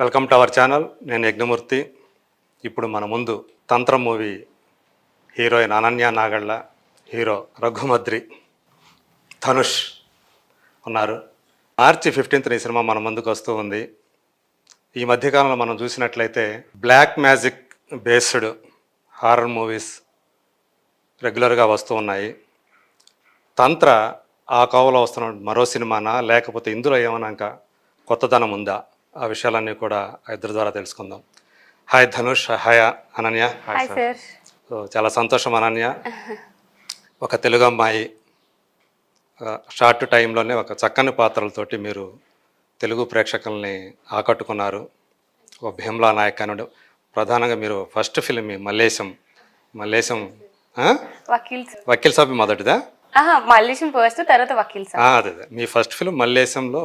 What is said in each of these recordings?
Welcome to our channel నేను యజ్ఞమూర్తి. ఇప్పుడు మన ముందు Tantra movie heroine Ananya Nagalla hero Raghumadri Dhanush ఉన్నారు. మార్చి ఫిఫ్టీన్త్ ఈ సినిమా మన ముందుకు వస్తూ ఉంది. ఈ మధ్యకాలంలో మనం చూసినట్లయితే black magic based horror movies రెగ్యులర్గా వస్తూ ఉన్నాయి. తంత్ర ఆ కోవలో వస్తున్న మరో సినిమానా? లేకపోతే ఇందులో ఏమైనా కొత్తదనం ఉందా? ఆ విషయాలన్నీ కూడా ఆ ఇద్దరి ద్వారా తెలుసుకుందాం. Hi Dhanush hi Ananya. Hi sir so చాలా సంతోషం అనన్య. ఒక తెలుగు అమ్మాయి షార్ట్ టైంలోనే ఒక చక్కని పాత్రలతోటి మీరు తెలుగు ప్రేక్షకుల్ని ఆకట్టుకున్నారు. ఒక భీమ్లా నాయక్ అని ప్రధానంగా మీరు ఫస్ట్ ఫిలిం మల్లేశం. మల్లేశం ఆ? వకీల్ సాబ్. మొదటిదా? మల్లేశం ఫస్ట్ తర్వాత వకీల్ సార్ ఆ, అదే అదే. మీ ఫస్ట్ ఫిలిం మల్లేశంలో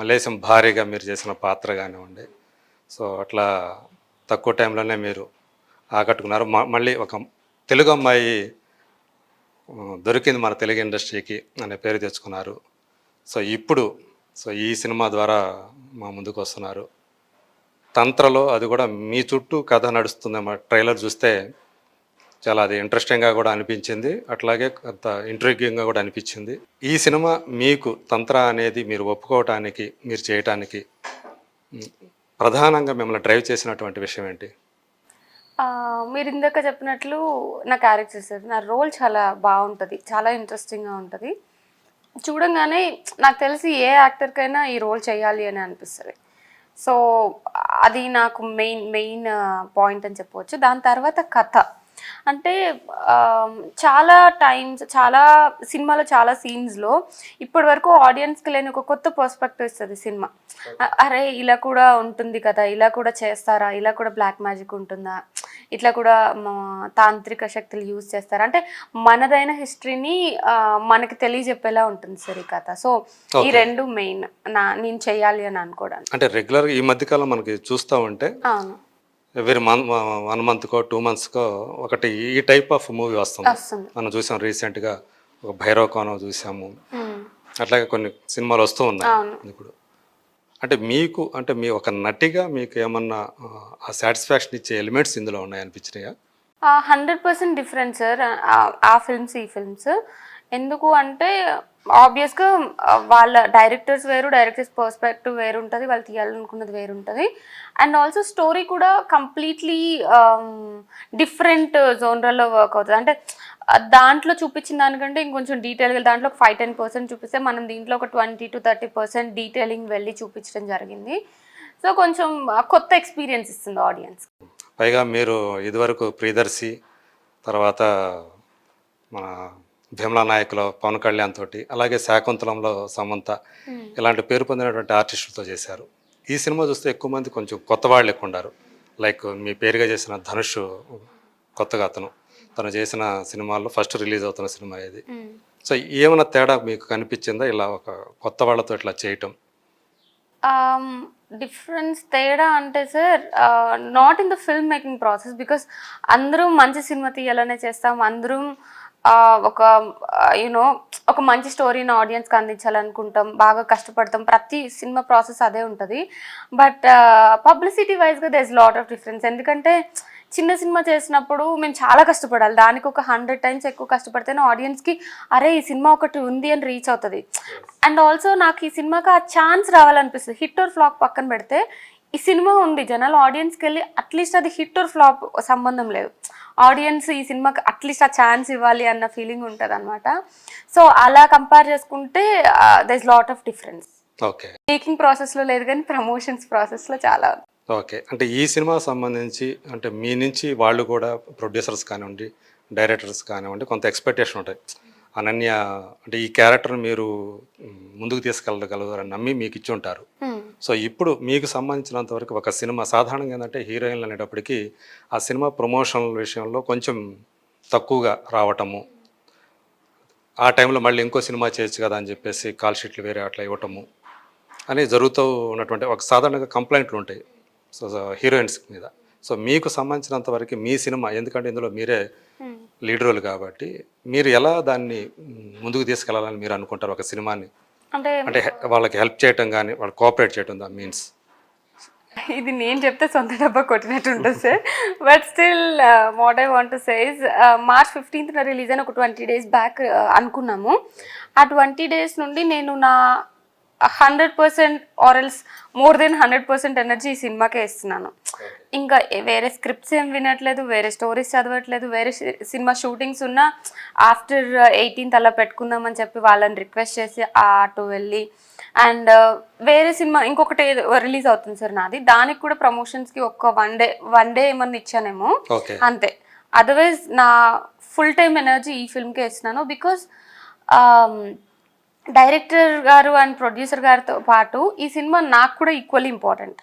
మల్లేశం భారీగా మీరు చేసిన పాత్ర కానివ్వండి. సో అట్లా తక్కువ టైంలోనే మీరు ఆకట్టుకున్నారు. మళ్ళీ ఒక తెలుగు అమ్మాయి దొరికింది మన తెలుగు ఇండస్ట్రీకి అనే పేరు తెచ్చుకున్నారు. సో ఇప్పుడు సో ఈ సినిమా ద్వారా మా ముందుకు వస్తున్నారు. తంత్రలో అది కూడా మీ చుట్టూ కథ నడుస్తుంది మా ట్రైలర్ చూస్తే చాలా అది ఇంట్రెస్టింగ్గా కూడా అనిపించింది. అట్లాగే కొంత ఇంట్రెస్టింగ్గా కూడా అనిపించింది. ఈ సినిమా మీకు తంత్ర అనేది మీరు ఒప్పుకోవటానికి మీరు చేయటానికి ప్రధానంగా మిమ్మల్ని డ్రైవ్ చేసినటువంటి విషయం ఏంటి? మీరు ఇందాక చెప్పినట్లు నా క్యారెక్టర్స్ నా రోల్ చాలా బాగుంటుంది. చాలా ఇంట్రెస్టింగ్గా ఉంటుంది. చూడంగానే నాకు తెలిసి ఏ యాక్టర్కైనా ఈ రోల్ చేయాలి అని అనిపిస్తుంది. సో అది నాకు మెయిన్ మెయిన్ పాయింట్ అని చెప్పవచ్చు దాని తర్వాత కథ. అంటే చాలా టైమ్స్ చాలా సినిమాలో చాలా సీన్స్లో ఇప్పటి వరకు ఆడియన్స్కి లేని ఒక కొత్త పర్స్పెక్టివ్ ఇస్తుంది సినిమా. అరే ఇలా కూడా ఉంటుంది కదా ఇలా కూడా చేస్తారా ఇలా కూడా బ్లాక్ మ్యాజిక్ ఉంటుందా ఇట్లా కూడా తాంత్రిక శక్తులు యూజ్ చేస్తారా? అంటే మనదైన హిస్టరీని మనకి తెలియజెప్పేలా ఉంటుంది సార్ ఈ కథ. సో ఈ రెండు మెయిన్ నా నేను చెయ్యాలి అని అనుకోవడానికి. అంటే రెగ్యులర్గా ఈ మధ్యకాలం మనకి చూస్తూ ఉంటే అవును. ఎవ్రీ మంత్ వన్ మంత్కో టూ మంత్స్కో ఒకటి ఈ టైప్ ఆఫ్ మూవీ వస్తుంది. మనం చూసాం రీసెంట్గా ఒక భైరవ కోణం చూసాము. అట్లాగే కొన్ని సినిమాలు వస్తూ ఉన్నాయి. ఇప్పుడు అంటే మీకు అంటే మీ ఒక నటిగా మీకు ఏమన్నా ఆ, సాటిస్ఫాక్షన్ ఇచ్చే ఎలిమెంట్స్ ఇందులో ఉన్నాయనిపించినాయా? హండ్రెడ్ పర్సెంట్ డిఫరెన్స్ సార్ ఆ ఫిల్మ్స్ ఈ ఫిల్మ్స్ ఎందుకు అంటే ఆబ్వియస్గా వాళ్ళ డైరెక్టర్స్ వేరు డైరెక్టర్స్ పర్స్పెక్టివ్ వేరు ఉంటుంది వాళ్ళు తీయాలనుకున్నది వేరు ఉంటుంది. అండ్ ఆల్సో స్టోరీ కూడా కంప్లీట్లీ డిఫరెంట్ జోనర్లో వర్క్ అవుతుంది. అంటే దాంట్లో చూపించిన దానికంటే ఇంకొంచెం డీటెయిల్గా దాంట్లో ఒక ఫైవ్ టెన్ పర్సెంట్ చూపిస్తే మనం దీంట్లో ఒక twenty to thirty percent detailing వెళ్ళి చూపించడం జరిగింది. సో కొంచెం కొత్త ఎక్స్పీరియన్స్ ఇస్తుంది ఆడియన్స్ పైగా మీరు ఇదివరకు ప్రియదర్శి తర్వాత మన భీమలా నాయకులో పవన్ కళ్యాణ్ తోటి అలాగే శాకుంతలంలో సమంత ఇలాంటి పేరు పొందినటువంటి ఆర్టిస్టులతో చేశారు. ఈ సినిమా చూస్తే ఎక్కువ మంది కొంచెం కొత్త వాళ్ళు ఎక్కువ ఉన్నారు లైక్ మీ పేరుగా చేసిన ధనుష్ కొత్తగా అతను. తను చేసిన సినిమాల్లో ఫస్ట్ రిలీజ్ అవుతున్న సినిమా ఇది. సో ఏమైనా తేడా మీకు కనిపించిందా? ఇలా ఒక కొత్త వాళ్ళతో ఇట్లా చేయటం. డిఫరెన్స్ తేడా అంటే sir not in the film making process because అందరం మంచి సినిమా తీయాలనే చేస్తాం. అందరం ఒక యూనో ఒక మంచి స్టోరీని ఆడియన్స్కి అందించాలనుకుంటాం బాగా కష్టపడతాం. ప్రతి సినిమా ప్రాసెస్ అదే ఉంటుంది. బట్ పబ్లిసిటీ వైజ్గా దేస్ లాట్ ఆఫ్ డిఫరెన్స్ ఎందుకంటే చిన్న సినిమా చేసినప్పుడు మేము చాలా కష్టపడాలి. దానికి ఒక హండ్రెడ్ టైమ్స్ ఎక్కువ కష్టపడితేనే ఆడియన్స్కి అరే ఈ సినిమా ఒకటి ఉంది అని రీచ్ అవుతుంది. అండ్ ఆల్సో నాకు ఈ సినిమాకి ఆ ఛాన్స్ రావాలనిపిస్తుంది. హిట్ ఆర్ ఫ్లాప్ పక్కన పెడితే ఈ సినిమా ఉంది జనాలు ఆడియన్స్కి వెళ్ళి అట్లీస్ట్ అది హిట్ ఆర్ ఫ్లాప్ సంబంధం లేదు. ఆడియన్స్ ఈ సినిమాకి అట్లీస్ట్ ఆ ఛాన్స్ ఇవ్వాలి అన్న ఫీలింగ్ ఉంటుంది అనమాట సో అలా కంపేర్ చేసుకుంటే there is lot of difference okay. Making ప్రాసెస్లో లేదు కానీ ప్రమోషన్స్ ప్రాసెస్లో చాలా. ఓకే. అంటే ఈ సినిమా సంబంధించి అంటే మీ నుంచి వాళ్ళు కూడా ప్రొడ్యూసర్స్ కానివ్వండి డైరెక్టర్స్ కానివ్వండి కొంత ఎక్స్పెక్టేషన్ ఉంటాయి. అనన్య అంటే ఈ క్యారెక్టర్ని మీరు ముందుకు తీసుకెళ్ళగలరని నమ్మి మీకు ఇచ్చి ఉంటారు. Hmm. సో ఇప్పుడు మీకు సంబంధించినంత వరకు ఒక సినిమా సాధారణంగా ఏంటంటే హీరోయిన్లు అనేటప్పటికీ ఆ సినిమా ప్రమోషన్ విషయంలో కొంచెం తక్కువగా రావటము. ఆ టైంలో మళ్ళీ ఇంకో సినిమా చేయొచ్చు కదా అని చెప్పేసి కాల్ షీట్లు వేరే అట్లా ఇవ్వటము అని జరుగుతూ ఉన్నటువంటి ఒక సాధారణంగా కంప్లైంట్లు ఉంటాయి సో హీరోయిన్స్ మీద. సో మీకు సంబంధించినంత వరకు మీ సినిమా ఎందుకంటే ఇందులో మీరే Hmm. లీడ్ రోల్ కాబట్టి మీరు ఎలా దాన్ని ముందుకు తీసుకెళ్ళాలని మీరు అనుకుంటారు ఒక సినిమాని? అంటే వాళ్ళకి హెల్ప్ చేయటం కానీ వాళ్ళు కోఆపరేట్ చేయటం దా మీన్స్ ఇది నేను చెప్తే సొంత డబ్బా కొట్టినట్టు ఉంటుంది sir but still what I want says March ఫిఫ్టీన్త్న release అయిన ఒక ట్వంటీ డేస్ బ్యాక్ అనుకున్నాము. ఆ ట్వంటీ డేస్ నుండి నేను నా hundred percent or else more than hundred percent energy ఈ సినిమాకే ఇస్తున్నాను. ఇంకా వేరే స్క్రిప్ట్స్ ఏం వినట్లేదు వేరే స్టోరీస్ చదవట్లేదు వేరే సినిమా షూటింగ్స్ ఉన్నా ఆఫ్టర్ ఎయిటీన్త్ అలా పెట్టుకుందామని చెప్పి వాళ్ళని రిక్వెస్ట్ చేసి ఆ అటు వెళ్ళి అండ్ వేరే సినిమా ఇంకొకటి రిలీజ్ అవుతుంది సార్ నాది. దానికి కూడా ప్రమోషన్స్కి ఒక వన్ డే వన్ డే ఏమన్నా ఇచ్చానేమో. అంతే. అదర్వైజ్ నా ఫుల్ టైం ఎనర్జీ ఈ ఫిల్మ్కే ఇస్తున్నాను because director garu and producer గారితో పాటు ఈ సినిమా నాకు కూడా ఈక్వల్లీ ఇంపార్టెంట్.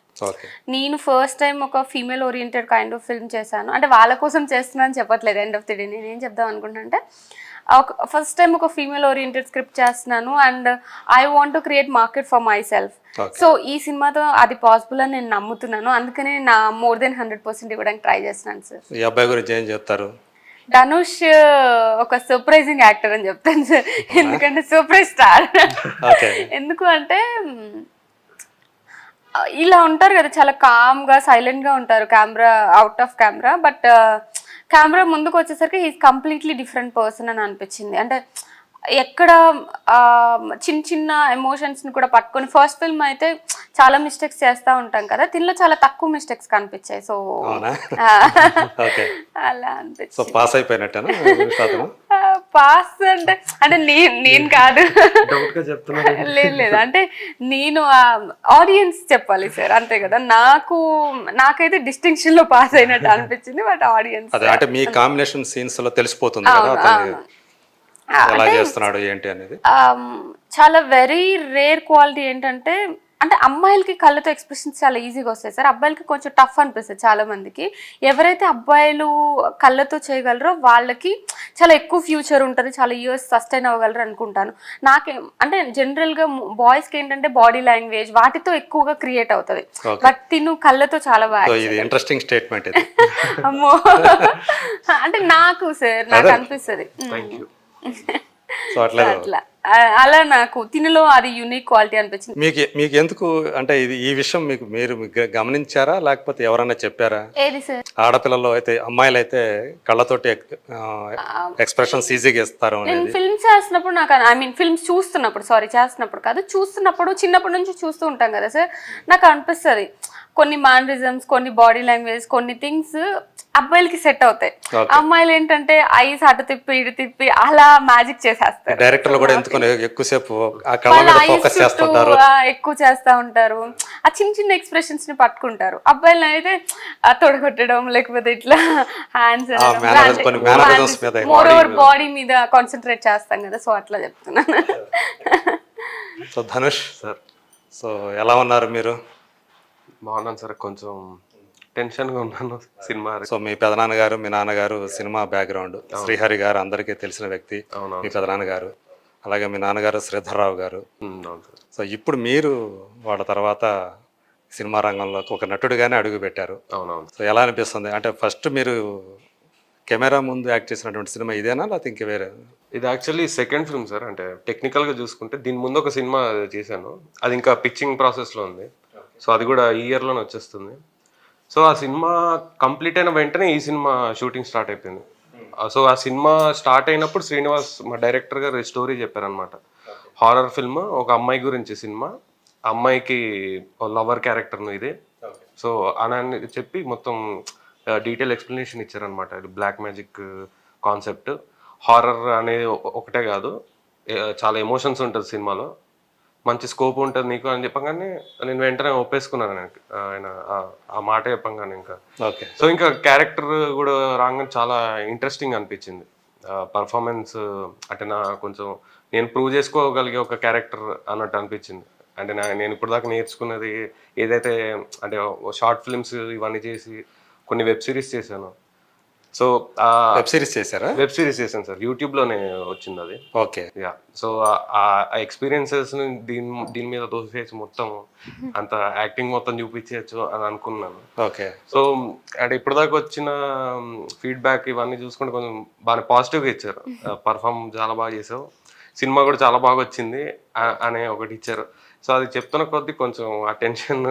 నేను ఫస్ట్ టైం ఒక female oriented kind of film చేశాను. అంటే వాళ్ళ కోసం చేస్తున్నాను చెప్పట్లేదు ఎండ్ ఆఫ్ ది డే నేను ఏం చెప్దాం అనుకుంటుంటే ఒక ఫస్ట్ టైం ఒక ఫీమేల్ ఓరియంటెడ్ స్క్రిప్ట్ చేస్తున్నాను and I want to create market for myself. So ఈ సినిమాతో అది పాసిబుల్ అని నేను నమ్ముతున్నాను. అందుకనే నా మోర్ దెన్ హండ్రెడ్ పర్సెంట్ ఇవ్వడానికి ట్రై చేస్తున్నాను సార్ ఈ అబ్బాయి గురించి ఏం చెప్తారు? ధనుష్ ఒక సర్ప్రైజింగ్ యాక్టర్ అని చెప్తాను సార్. ఎందుకంటే సర్ప్రైజ్ స్టార్ ఎందుకు అంటే ఇలా ఉంటారు కదా చాలా కామ్గా సైలెంట్గా ఉంటారు camera out of camera but camera ముందుకు వచ్చేసరికి హీస్ కంప్లీట్లీ డిఫరెంట్ పర్సన్ అని అనిపించింది. అంటే ఎక్కడ చిన్న చిన్న ఎమోషన్స్ని కూడా పట్టుకొని ఫస్ట్ ఫిల్మ్ అయితే చాలా మిస్టేక్స్ చేస్తూ ఉంటాం కదా దీనిలో చాలా తక్కువ మిస్టేక్స్ కనిపించాయి. సో అలా అనిపించింది. సో పాస్ అయిపోయినట్టేనా అతను పాస్ అంటే అంటే నేను నేను కాదు. డౌట్గా చెప్తున్నారు లేదు లేదు. అంటే నేను ఆడియన్స్ చెప్పాలి సార్ అంతే కదా. నాకు నాకైతే డిస్టింక్షన్లో పాస్ అయినట్టు అనిపించింది బట్ ఆడియన్స్ అదే అంటే మీ కాంబినేషన్ సీన్స్లో తెలిసిపోతుంది కదా ఎలా చేస్తున్నాడు ఏంటి అనేది? చాలా వెరీ రేర్ క్వాలిటీ ఏంటంటే అంటే అమ్మాయిలకి కళ్ళతో ఎక్స్ప్రెషన్స్ చాలా ఈజీగా వస్తాయి సార్. అబ్బాయిలకి కొంచెం టఫ్ అనిపిస్తుంది చాలా మందికి. ఎవరైతే అబ్బాయిలు కళ్ళతో చేయగలరో వాళ్ళకి చాలా ఎక్కువ ఫ్యూచర్ ఉంటుంది చాలా ఇయర్స్ సస్టైన్ అవ్వగలరు అనుకుంటాను. నాకేం అంటే జనరల్గా బాయ్స్కి ఏంటంటే బాడీ లాంగ్వేజ్ వాటితో ఎక్కువగా క్రియేట్ అవుతుంది. బట్ తిను కళ్ళతో చాలా బాగా సో ఇది ఇంట్రెస్టింగ్ స్టేట్మెంట్ ఇది. అమ్మో. అంటే నాకు సార్ నాకు అనిపిస్తుంది. సో అట్లా అలా నాకు తినలో అది యూనిక్ క్వాలిటీ అనిపించింది. మీకు మీకు ఎందుకు అంటే ఇది ఈ విషయం మీకు మీరు గమనించారా? లేకపోతే ఎవరైనా చెప్పారా? ఏది సార్? ఆడపిల్లలు అయితే అమ్మాయిలు అయితే కళ్ళతోటి ఎక్స్ప్రెషన్స్ ఈజీగా ఇస్తారు నేను అనేది. ఫిల్మ్స్ చేస్తున్నప్పుడు నాకు ఐ మీన్ ఫిల్మ్స్ చూస్తున్నప్పుడు సారీ చేస్తున్నప్పుడు కాదు చూస్తున్నప్పుడు చిన్నప్పటి నుంచి చూస్తూ ఉంటాం కదా సార్. నాకు అనిపిస్తుంది కొన్ని మానరిజమ్స్ కొన్ని బాడీ లాంగ్వేజ్ కొన్ని థింగ్స్ అబ్బాయిలకి సెట్ అవుతాయి. అమ్మాయిలు ఏంటంటే ఐస్ అటు తిప్పి ఇటు తిప్పి అలా మ్యాజిక్ చేసేస్తారు. డైరెక్టర్లు కూడా ఎక్కువసేపు ఎక్కువ చేస్తా ఉంటారు. ఆ చిన్న చిన్న ఎక్స్ప్రెషన్స్ని పట్టుకుంటారు. అబ్బాయిలు అయితే తొడగొట్టడం లేకపోతే ఇట్లా హ్యాండ్స్ మోర్ ఓవర్ బాడీ మీద కాన్సన్ట్రేట్ చేస్తాం కదా సో అట్లా చెప్తున్నాను. సో ధనుష్ సార్ సో ఎలా ఉన్నారు మీరు? బాగున్నాను సార్. కొంచెం టెన్షన్గా ఉన్నాను సినిమా సో మీ పెదనాన్నగారు మీ నాన్నగారు సినిమా బ్యాక్గ్రౌండ్. శ్రీహరి గారు అందరికీ తెలిసిన వ్యక్తి. మీ పెదనాన్నగారు. అలాగే మీ నాన్నగారు శ్రీధర్రావు గారు. సో ఇప్పుడు మీరు వాళ్ళ తర్వాత సినిమా రంగంలోకి ఒక నటుడిగానే అడుగు పెట్టారు. అవునవును సో ఎలా అనిపిస్తుంది? అంటే ఫస్ట్ మీరు కెమెరా ముందు యాక్ట్ చేసినటువంటి సినిమా ఇదేనా? లేకపోతే ఇంక వేరే? ఇది యాక్చువల్లీ సెకండ్ ఫిల్మ్ సార్. అంటే టెక్నికల్గా చూసుకుంటే దీని ముందు ఒక సినిమా చేశాను. అది ఇంకా పిచ్చింగ్ ప్రాసెస్లో ఉంది. సో అది కూడా ఈ ఇయర్లోనే వచ్చేస్తుంది. సో ఆ సినిమా కంప్లీట్ అయిన వెంటనే ఈ సినిమా షూటింగ్ స్టార్ట్ అయిపోయింది. ఆ, సో ఆ సినిమా స్టార్ట్ అయినప్పుడు శ్రీనివాస్ మా డైరెక్టర్ గారు స్టోరీ చెప్పారనమాట హారర్ ఫిల్మ్ ఒక అమ్మాయి గురించి సినిమా. ఆ అమ్మాయికి లవర్ క్యారెక్టర్ ఇది. సో అని చెప్పి మొత్తం డీటెయిల్ ఎక్స్ప్లెనేషన్ ఇచ్చారనమాట ఇది బ్లాక్ మ్యాజిక్ కాన్సెప్ట్ హారర్ అనేది ఒకటే కాదు. చాలా ఎమోషన్స్ ఉంటుంది సినిమాలో. మంచి స్కోప్ ఉంటుంది నీకు అని చెప్పగానే నేను వెంటనే ఒప్పేసుకున్నాను. ఆయన ఆ- ఆ మాట చెప్పంగానే ఇంకా. ఓకే. సో ఇంకా క్యారెక్టర్ కూడా రాగానే చాలా ఇంట్రెస్టింగ్ అనిపించింది. పర్ఫార్మెన్స్ అంటే నా కొంచెం నేను ప్రూవ్ చేసుకోగలిగే ఒక క్యారెక్టర్ అన్నట్టు అనిపించింది. అంటే నా నేను ఇప్పుడు దాకా నేర్చుకున్నది ఏదైతే అంటే షార్ట్ ఫిల్మ్స్ ఇవన్నీ చేసి కొన్ని వెబ్ సిరీస్ చేశాను. సో ఆ వెబ్ సిరీస్ చేశారా? వెబ్ సిరీస్ చేశాను సార్. యూట్యూబ్లోనే వచ్చింది అది ఓకే. యా. సో ఆ ఎక్స్పీరియన్సెస్ దీని దీని మీద దోసేసి మొత్తం అంత యాక్టింగ్ మొత్తం చూపించవచ్చు అని అనుకున్నాను. ఓకే. సో అంటే ఇప్పటిదాకా వచ్చిన ఫీడ్బ్యాక్ ఇవన్నీ చూసుకుంటే కొంచెం బాగా పాజిటివ్గా ఇచ్చారు. పర్ఫామ్ చాలా బాగా చేసావు. సినిమా కూడా చాలా బాగా వచ్చింది అనే ఒకటి ఇచ్చారు. సో అది చెప్తున్న కొద్దీ కొంచెం ఆ టెన్షన్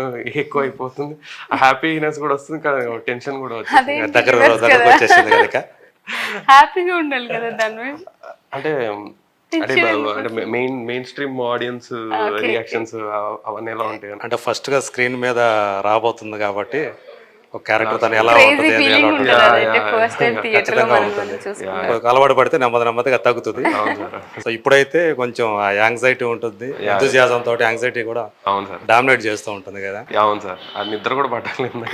ఎక్కువ అయిపోతుంది ఆ హ్యాపీనెస్ కూడా వస్తుంది కానీ టెన్షన్ కూడా వచ్చింది వచ్చేసింది కనుక హ్యాపీగా ఉండాలి కదా దాని అంటే main mainstream audience reactions అవన్నీ ఎలా ఉంటాయి? అంటే ఫస్ట్గా స్క్రీన్ మీద రాబోతుంది కాబట్టి ఒక క్యారెక్టర్ తను ఎలా ఉంటుంది అలవాటు పడితే నెమ్మది నెమ్మదిగా తగ్గుతుంది. అవును సార్. సో ఇప్పుడైతే కొంచెం ఆ యాంగ్జైటీ ఉంటుంది ఎంతజియాజం తోటి యాంగ్జైటీ కూడా అవును సార్. డామినేట్ చేస్తూ ఉంటుంది కదా. అవును సార్. అది నిద్ర కూడా పట్టాలి అవునా?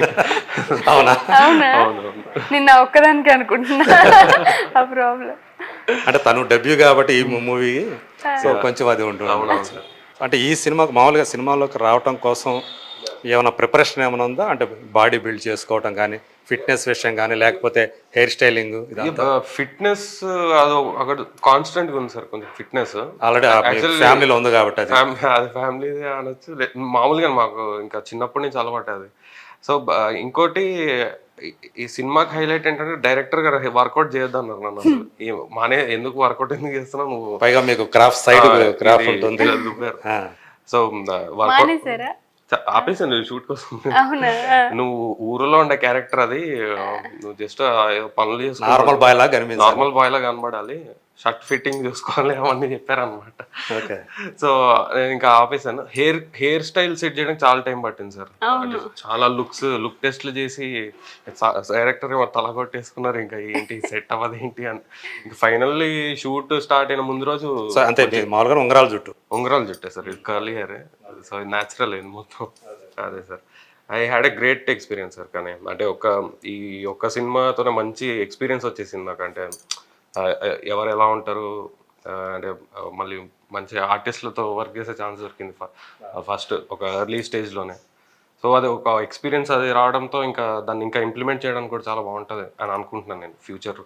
అవునా? అవును అవును. నిన్న ఒక్కదానికి అనుకుంటున్నా. ఆ ప్రాబ్లం అంటే తను డెబ్యూ కాబట్టి ఈ మూవీ సో కొంచెం అది ఉంటుంది అంటే ఈ సినిమాకు మామూలుగా సినిమాలోకి రావటం కోసం ఏమైనా ప్రిపరేషన్ ఏమైనా ఉందా? అంటే బాడీ బిల్డ్ చేసుకోవటం కానీ ఫిట్నెస్ విషయం కానీ లేకపోతే హెయిర్ స్టైలింగ్ ఇదంతా? ఫిట్నెస్ అది అక్కడ కాన్స్టెంట్ ఉంది సార్ కొంచెం ఫిట్నెస్. ఆల్రెడీ ఫ్యామిలీలో ఉంది కాబట్టి అది. అది ఫ్యామిలీ అనొచ్చు. మామూలుగా మాకు ఇంకా చిన్నప్పటి నుంచి అలవాటు అది. సో ఇంకోటి ఈ- సినిమాకి హైలైట్ ఏంటంటే డైరెక్టర్ గారు వర్కౌట్ చేయొద్దు అన్నారు నన్ను మానే ఎందుకు వర్కౌట్ ఎందుకు చేస్తున్నావు నువ్వు? పైగా మీకు క్రాఫ్ట్ సైడ్ క్రాఫ్ట్ ఉంటుంది. సో వర్కౌట్ ఆపేసాను షూట్ కోసం. అవునా? నువ్వు ఊరిలో ఉండే క్యారెక్టర్ అది నువ్వు జస్ట్ పనులు చేసుకో నార్మల్ బాయ్ లాగా కనిపించింది నార్మల్ బాయ్ లా కనబడాలి. షర్ట్ ఫిట్టింగ్ చూసుకోవాలి అవన్నీ చెప్పారనమాట ఓకే. సో నేను ఇంకా ఆపేసాను హెయిర్ హెయిర్ స్టైల్ సెట్ చేయడానికి చాలా టైం పట్టింది సార్. అంటే చాలా లుక్స్ లుక్ టెస్ట్లు చేసి డైరెక్టర్ తల కొట్టేసుకున్నారు ఇంకా ఏంటి సెట్ అవ్వదు ఏంటి అని. ఇంకా ఫైనల్లీ షూట్ స్టార్ట్ అయిన ముందు రోజు అంతే మామూలుగా ఉంగరాల జుట్టు. ఉంగరాలు చుట్టే సార్ ఇది కర్లీ హెయిర్ సో ఇది న్యాచురల్ అయింది మొత్తం. అదే sir. I had a great experience sir కానీ అంటే ఒక ఈ ఒక్క సినిమాతోనే మంచి ఎక్స్పీరియన్స్ వచ్చేసింది నాకు అంటే ఎవరు ఎలా ఉంటారు? అంటే మళ్ళీ మంచి ఆర్టిస్టులతో వర్క్ చేసే ఛాన్స్ దొరికింది ఫస్ట్ ఒక ఎర్లీ స్టేజ్లోనే సో అది ఒక ఎక్స్పీరియన్స్ అది రావడంతో ఇంకా దాన్ని ఇంకా ఇంప్లిమెంట్ చేయడానికి కూడా చాలా బాగుంటుంది అని అనుకుంటున్నాను నేను ఫ్యూచర్